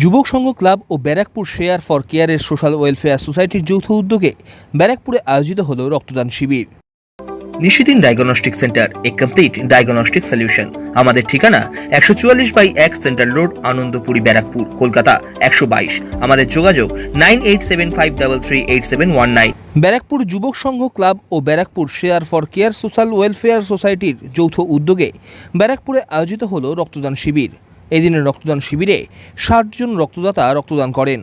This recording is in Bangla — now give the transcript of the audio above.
যুবক সংঘ ক্লাব ও ব্যারাকপুর শেয়ার ফর কেয়ারের সোশ্যাল ওয়েলফেয়ার সোসাইটির যৌথ উদ্যোগে ব্যারাকপুরে আয়োজিত হল রক্তদান শিবির। Nishidin diagnostic centre a complete diagnostic solution. আমাদের ঠিকানা একশো চুয়াল্লিশ বাই এক সেন্ট্রাল রোড আনন্দপুরি ব্যারাকপুর কলকাতা একশো বাইশ। আমাদের যোগাযোগ nine eight seven five double three eight seven one nine. Barrackpore Jubak Sangha club O Barrackpore share for care social welfare সোসাইটির যৌথ উদ্যোগে ব্যারাকপুরে আয়োজিত হল রক্তদান শিবির। এদিনের রক্তদান শিবিরে ষাট জন রক্তদাতা রক্তদান করেন।